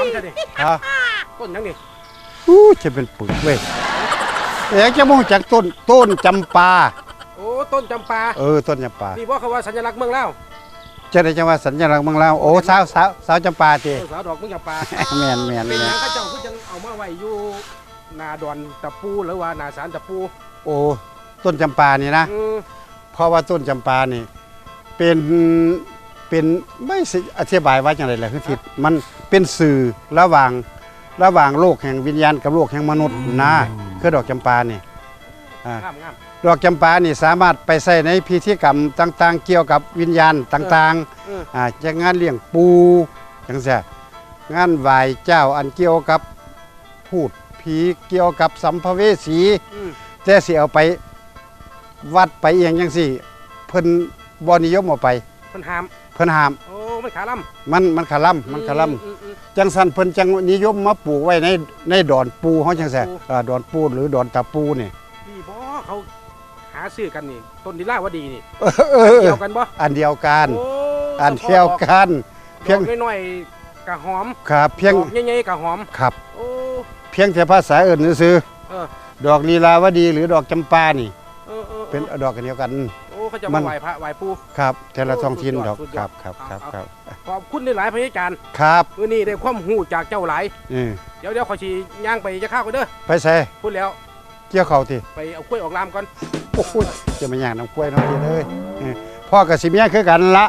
อมใช่ดิฮะต้นหยังนี่อู้จะเป็นปึกเว้ยอยากจะมองจากต้นต้นจำปา โอ้ต้นจำปาเออต้นจำปานี่ว่าเขาว่าสัญลักษณ์เมืองเล่าวจะได้จังว่าสัญลักษณ์เมืองลาวโอ้สาวสาวสาวจำปาติต้นสาวดอกเมืองจำปาแม่นแม่นเป็นหแม่ยังนเข้าเจ้าคือจังเอามาไว้อยู่หนาดอนตะปูหรือว่าหนาสารตะปู โอ้ต้นจำปานี่นะอืมเพราะว่าต้นจำปานี่ เป็น เป็นไม่สิอธิบายว่าอย่างไรล่ะคือทิศมันเป็นสื่อระหว่างระหว่างโลกแห่งวิญญาณกับโลกแห่งมนุษย์นะคือดอกจำปานี่อ่างามงามดอกจำปานี่สามารถไปใช้ในพิธีกรรมต่าง ๆ เกี่ยวกับวิญญาณต่างเออๆอ่าจะงานเลี้ยงปูจังซี่งานไหว้เจ้าอันเกี่ยวกับพูดผีเกี่ยวกับสัมภเวสีอืมแต่สิเอาไปวัดไปเองจังซี่เพิ่นบ่นิยมเอาไป เพิ่นหามเพิ่นห้าม โอ้ไม่ขาล่ำมันมันคาล่ำมันคาล่อือือืมำจังสันเพิ่นจังนิยมมาปลูกไว้ในในดอนปูเฮาจังซี่ปูอ่าดอนปูหรือดอนตะปูนี่นี่บ่เขาหาซื้อกันนี่ ต้นนิลาวดีนี่เออเออเอเดีอยวกันบ่อันเดียวกัน โอันเดียวกัน เพีเพียยงงน้อยๆกะหอมครับเพียงดอกใหญ่ๆกะหอม ครับ โอ้ เพียงแต่ภาษาอื่นซื่อเออๆดอกลีลาวดีหรือดอกจำปานี่ เออเออเป็นดอกกันเดียวกันโอ้เขาจะมัมาน ไหว้พระไหว้ปู่ครับแต่ละโอ้ท้องถิ่นสุดยดออดกสุดยคอรัดบครับครับเอาครับขอบคุณในหลายๆพยาจารย์ครับมื้อนี้ได้ความรู้จากเจ้าหลายนี่เดี๋ยวเดี๋ยวขอยสิย่างไปจะข้าวกันเด้อไปใส่พูดแล้วเกี่ยวเขาทีไปเอากล้วยออกลามก่อน โอ้โหจะมาย่างน้ำกล้วยน้องทีเลยเออพ่อกับสิเมียคือกันละ